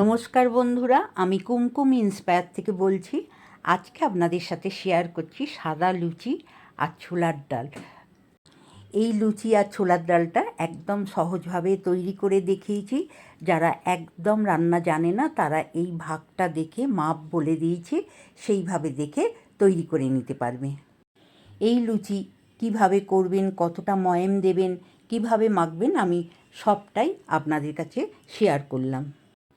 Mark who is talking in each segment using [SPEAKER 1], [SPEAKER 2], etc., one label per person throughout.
[SPEAKER 1] নমস্কার বন্ধুরা, আমি কুমকুম ইন্সপায়ার থেকে বলছি। আজকে আপনাদের সাথে শেয়ার করছি সাদা লুচি আর ছোলার ডাল। এই লুচি আর ছোলার ডালটা একদম সহজভাবে তৈরি করে দেখিয়েছি। যারা একদম রান্না জানে না, তারা এই ভাগটা দেখে, মাপ বলে দিয়েছে, সেইভাবে দেখে তৈরি করে নিতে পারবে। এই লুচি কীভাবে করবেন, কতটা ময়েম দেবেন, কীভাবে মাখবেন, আমি সবটাই আপনাদের কাছে শেয়ার করলাম।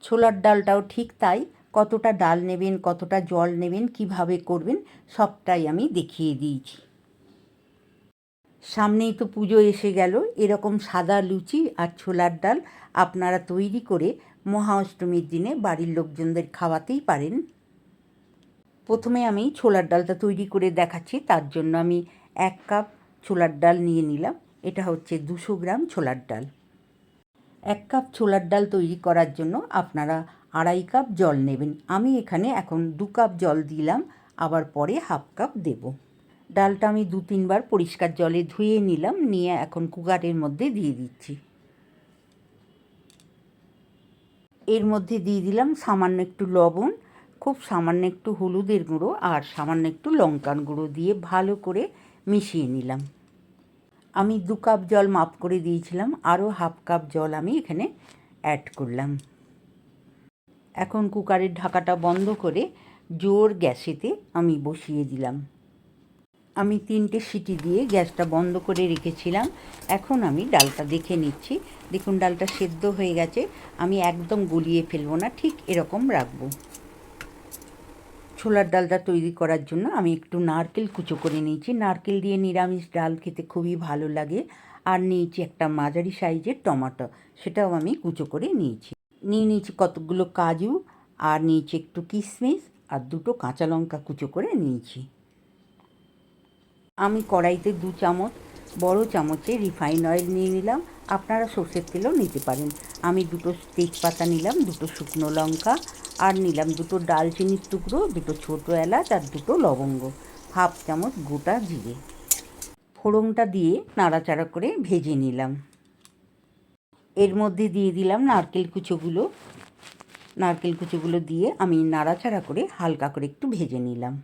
[SPEAKER 1] ছোলার ডালটাও ঠিক তাই, কতটা ডাল নেবেন, কতটা জল নেবেন, কীভাবে করবেন, সবটাই আমি দেখিয়ে দিয়েছি। সামনেই তো পুজো এসে গেল, এরকম সাদা লুচি আর ছোলার ডাল আপনারা তৈরি করে মহা অষ্টমীর দিনে বাড়ির লোকজনদের খাওয়াতেই পারেন। প্রথমে আমি ছোলার ডালটা তৈরি করে দেখাচ্ছি, তার জন্য আমি এক কাপ ছোলার ডাল নিয়ে নিলাম। এটা হচ্ছে দুশো গ্রাম ছোলার ডাল। এক কাপ ছোলার ডাল তৈরি করার জন্য আপনারা আড়াই কাপ জল নেবেন। আমি এখানে এখন দু কাপ জল দিলাম, আবার পরে হাফ কাপ দেব। ডালটা আমি দু তিনবার পরিষ্কার জলে ধুয়ে নিলাম, নিয়ে এখন কুকারের মধ্যে দিয়ে দিচ্ছি। এর মধ্যে দিয়ে দিলাম সামান্য একটু লবণ, খুব সামান্য একটু হলুদের গুঁড়ো আর সামান্য একটু লঙ্কার গুঁড়ো দিয়ে ভালো করে মিশিয়ে নিলাম। আমি দু কাপ জল মাপ করে দিয়েছিলাম, আরও হাফ কাপ জল আমি এখানে অ্যাড করলাম। এখন কুকারের ঢাকাটা বন্ধ করে জোর গ্যাসেতে আমি বসিয়ে দিলাম। আমি তিনটে সিটি দিয়ে গ্যাসটা বন্ধ করে রেখেছিলাম। এখন আমি ডালটা দেখে নিচ্ছি। দেখুন, ডালটা সেদ্ধ হয়ে গেছে। আমি একদম গলিয়ে ফেলব না, ঠিক এরকম রাখব। ছোলার ডালটা তৈরি করার জন্য আমি একটু নারকেল কুচো করে নিয়েছি। নারকেল দিয়ে নিরামিষ ডাল খেতে খুবই ভালো লাগে। আর নিয়েছি একটা মাঝারি সাইজের টমাটো, সেটাও আমি কুচো করে নিয়েছি। নিয়ে নিয়েছি কতগুলো কাজু আর নিয়েছি একটু কিশমিশ আর দুটো কাঁচা লঙ্কা কুচো করে নিয়েছি। আমি কড়াইতে দু চামচ, বড় চামচে রিফাইন অয়েল নিয়ে নিলাম। আপনারা সর্ষের তেলও নিতে পারেন। আমি দুটো তেজপাতা নিলাম, দুটো শুকনো লঙ্কা, আর নিলাম দুটো ডালচিনির টুকরো, দুটো ছোটো এলাচ, আর দুটো লবঙ্গ। হাফ চামচ গোটা জিরে। ফোড়নটা দিয়ে নাড়াচাড়া করে ভেজে নিলাম। এর মধ্যে দিয়ে দিলাম নারকেল কুচোগুলো। নারকেল কুচোগুলো দিয়ে আমি নাড়াচাড়া করে হালকা করে একটু ভেজে নিলাম।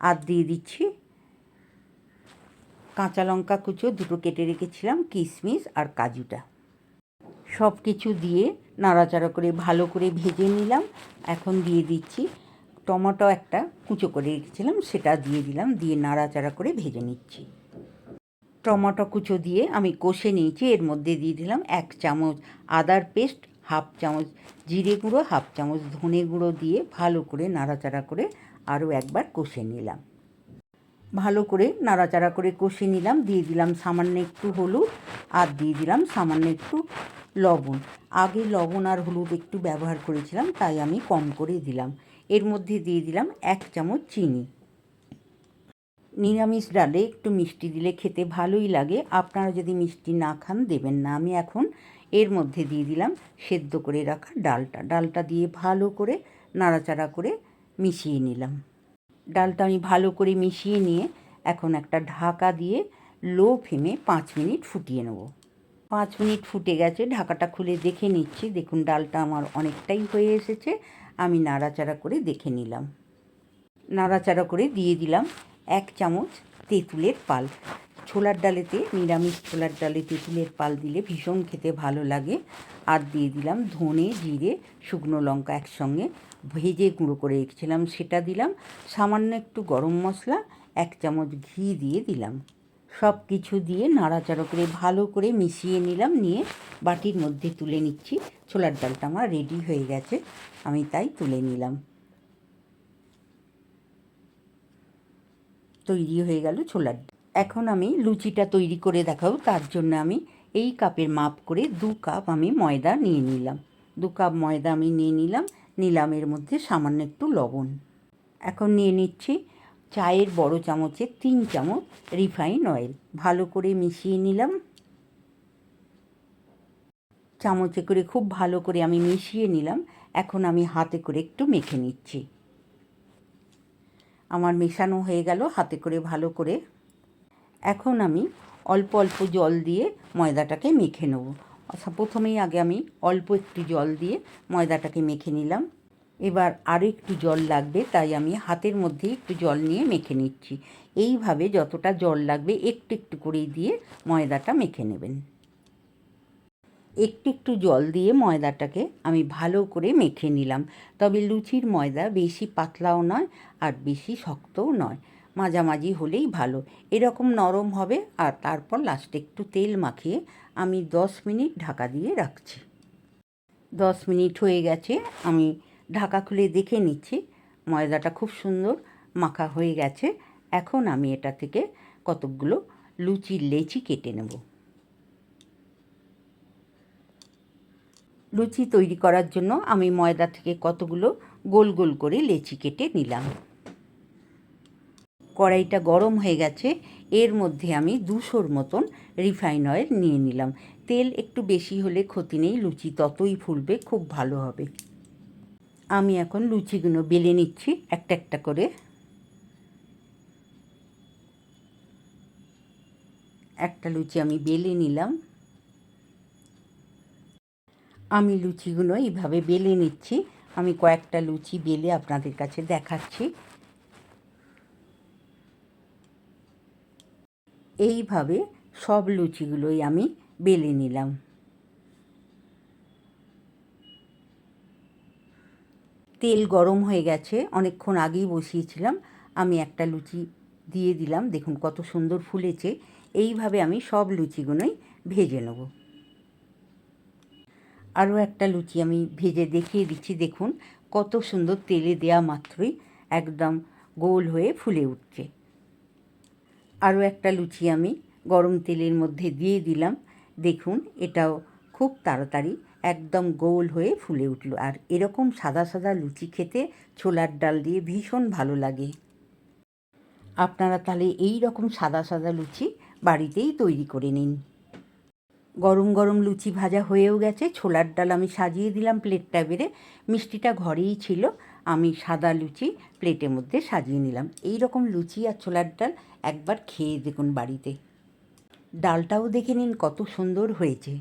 [SPEAKER 1] আর দিয়ে দিচ্ছি কাঁচা লঙ্কা কুচো দুটো কেটে রেখেছিলাম কিশমিশ আর কাজুটা। সব কিছু দিয়ে নাড়াচাড়া করে ভালো করে ভেজে নিলাম। এখন দিয়ে দিচ্ছি টমেটো একটা কুচো করে রেখেছিলাম, সেটা দিয়ে দিলাম, দিয়ে নাড়াচাড়া করে ভেজে নিচ্ছি। টমেটো কুচো দিয়ে আমি কষে নিয়েছি, এর মধ্যে দিয়ে দিলাম এক চামচ আদার পেস্ট, হাফ চামচ জিরে গুঁড়ো, হাফ চামচ ধনে গুঁড়ো দিয়ে ভালো করে নাড়াচাড়া করে আরও একবার কষে নিলাম। ভালো করে নাড়াচাড়া করে কষে নিলাম। দিয়ে দিলাম সামান্য একটু হলুদ আর দিয়ে দিলাম সামান্য একটু লবণ। আগে লবণ আর হলুদ একটু ব্যবহার করেছিলাম, তাই আমি কম করে দিলাম। এর মধ্যে দিয়ে দিলাম এক চামচ চিনি। নিরামিষ ডালে একটু মিষ্টি দিলে খেতে ভালোই লাগে। আপনারা যদি মিষ্টি না খান, দেবেন না। আমি এখন এর মধ্যে দিয়ে দিলাম সেদ্ধ করে রাখা ডালটা। ডালটা দিয়ে ভালো করে নাড়াচাড়া করে মিশিয়ে নিলাম। ডালটা আমি ভালো করে মিশিয়ে নিয়ে এখন একটা ঢাকা দিয়ে লো ফ্লেমে পাঁচ মিনিট ফুটিয়ে নেব। পাঁচ মিনিট ফুটে গেছে, ঢাকাটা খুলে দেখে নিচ্ছি। দেখুন, ডালটা আমার অনেকটাই হয়ে এসেছে। আমি নাড়াচাড়া করে দেখে নিলাম। নাড়াচাড়া করে দিয়ে দিলাম এক চামচ তেঁতুলের পাল। ছোলার ডালেতে, নিরামিষ ছোলার ডালে তেঁতুলের পাল দিলে ভীষণ খেতে ভালো লাগে। আর দিয়ে দিলাম ধনে, জিরে, শুকনো লঙ্কা একসঙ্গে। ভেজে গুঁড়ো করে রেখেছিলাম, সেটা দিলাম। সামান্য একটু গরম মশলা, এক চামচ ঘি দিয়ে দিলাম। সব কিছু দিয়ে নাড়াচাড়া করে ভালো করে মিশিয়ে নিলাম, নিয়ে বাটির মধ্যে তুলে নিচ্ছি। ছোলার ডালটা আমার রেডি হয়ে গেছে, আমি তাই তুলে নিলাম। তৈরি হয়ে গেল ছোলার এখন আমি লুচিটা তৈরি করে দেখাবো, তার জন্য আমি এই কাপের মাপ করে দু কাপ আমি ময়দা নিয়ে নিলাম। দু কাপ ময়দা আমি নিয়ে নিলাম নিলামের মধ্যে সামান্য একটু লবণ। এখন নিয়ে নিচ্ছি চায়ের বড় চামচের তিন চামচ রিফাইন অয়েল। ভালো করে মিশিয়ে নিলাম। চামচে করে খুব ভালো করে আমি মিশিয়ে নিলাম। এখন আমি হাতে করে একটু মেখে নিচ্ছি। আমার মেশানো হয়ে গেল হাতে করে ভালো করে। এখন আমি অল্প অল্প জল দিয়ে ময়দাটাকে মেখে নেব। আচ্ছা প্রথমেই আগে আমি অল্প একটু জল দিয়ে ময়দাটাকে মেখে নিলাম। এবার আরও একটু জল লাগবে, তাই আমি হাতের মধ্যে একটু জল নিয়ে মেখে নিচ্ছি। এইভাবে যতটা জল লাগবে একটু একটু করেই দিয়ে ময়দাটা মেখে নেবেন। একটু একটু জল দিয়ে ময়দাটাকে আমি ভালো করে মেখে নিলাম। তবে লুচির ময়দা বেশি পাতলাও নয় আর বেশি শক্তও নয়। মাঝামাঝি হলেই ভালো। এরকম নরম হবে আর তারপর লাস্টে একটু তেল মাখিয়ে আমি দশ মিনিট ঢাকা দিয়ে রাখছি। দশ মিনিট হয়ে গেছে, আমি ঢাকা খুলে দেখে নিচ্ছি। ময়দাটা খুব সুন্দর মাখা হয়ে গেছে। এখন আমি এটা থেকে কতকগুলো লুচির লেচি কেটে নেব। লুচি তৈরি করার জন্য আমি ময়দা থেকে কতগুলো গোল গোল করে লেচি কেটে নিলাম। কড়াইটা গরম হয়ে গেছে, এর মধ্যে আমি দুশোর মতন রিফাইন অয়েল নিয়ে নিলাম। তেল একটু বেশি হলে ক্ষতি নেই, লুচি ততই ফুলবে, খুব ভালো হবে। আমি এখন লুচিগুলো বেলে নিচ্ছি, একটা একটা করে। একটা লুচি আমি বেলে নিলাম। আমি লুচিগুলো এইভাবে বেলে নিচ্ছি। আমি কয়েকটা লুচি বেলে আপনাদের কাছে দেখাচ্ছি। এইভাবে সব লুচিগুলোই আমি বেলে নিলাম। তেল গরম হয়ে গেছে, অনেকক্ষণ আগেই বসিয়েছিলাম। আমি একটা লুচি দিয়ে দিলাম, দেখুন কত সুন্দর ফুলেছে। এইভাবে আমি সব লুচিগুলোই ভেজে নেব। আরও একটা লুচি আমি ভেজে দেখিয়ে দিচ্ছি, দেখুন কত সুন্দর তেলে দেয়া মাত্রই একদম গোল হয়ে ফুলে উঠছে। আরও একটা লুচি আমি গরম তেলের মধ্যে দিয়ে দিলাম। দেখুন, এটাও খুব তাড়াতাড়ি একদম গোল হয়ে ফুলে উঠল। আর এরকম সাদা সাদা লুচি খেতে ছোলার ডাল দিয়ে ভীষণ ভালো লাগে। আপনারা তাহলে এই রকম সাদা সাদা লুচি বাড়িতেই তৈরি করে নিন। গরম গরম লুচি ভাজা হয়েও গেছে। ছোলার ডাল আমি সাজিয়ে দিলাম প্লেটটা বেড়ে। মিষ্টিটা ঘরেই ছিল। আমি সাদা লুচি প্লেটের মধ্যে সাজিয়ে নিলাম। এই রকম লুচি আর ছোলার ডাল একবার খেয়ে দেখুন বাড়িতে। ডালটাও দেখে নিন কত সুন্দর হয়েছে।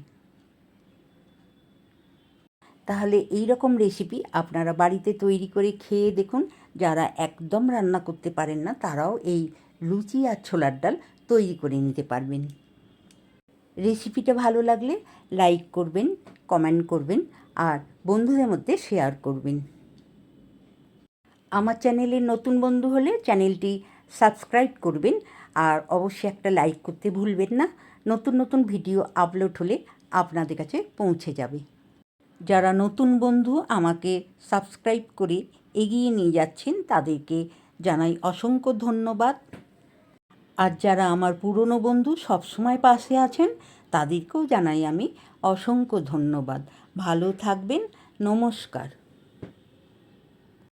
[SPEAKER 1] তাহলে এই রকম রেসিপি আপনারা বাড়িতে তৈরি করে খেয়ে দেখুন। যারা একদম রান্না করতে পারেন না, তারাও এই লুচি আর ছোলার ডাল তৈরি করে নিতে পারবেন। রেসিপিটা ভালো লাগলে লাইক করবেন, কমেন্ট করবেন আর বন্ধুদের মধ্যে শেয়ার করবেন। আমার চ্যানেলের নতুন বন্ধু হলে চ্যানেলটি সাবস্ক্রাইব করবেন আর অবশ্যই একটা লাইক করতে ভুলবেন না। নতুন নতুন ভিডিও আপলোড হলে আপনাদের কাছে পৌঁছে যাবে। যারা নতুন বন্ধু আমাকে সাবস্ক্রাইব করে এগিয়ে নিয়ে যাচ্ছেন তাদেরকে জানাই অসংখ্য ধন্যবাদ। আর যারা আমার পুরনো বন্ধু সবসময় পাশে আছেন, তাদেরকেও জানাই আমি অসংখ্য ধন্যবাদ। ভালো থাকবেন, নমস্কার।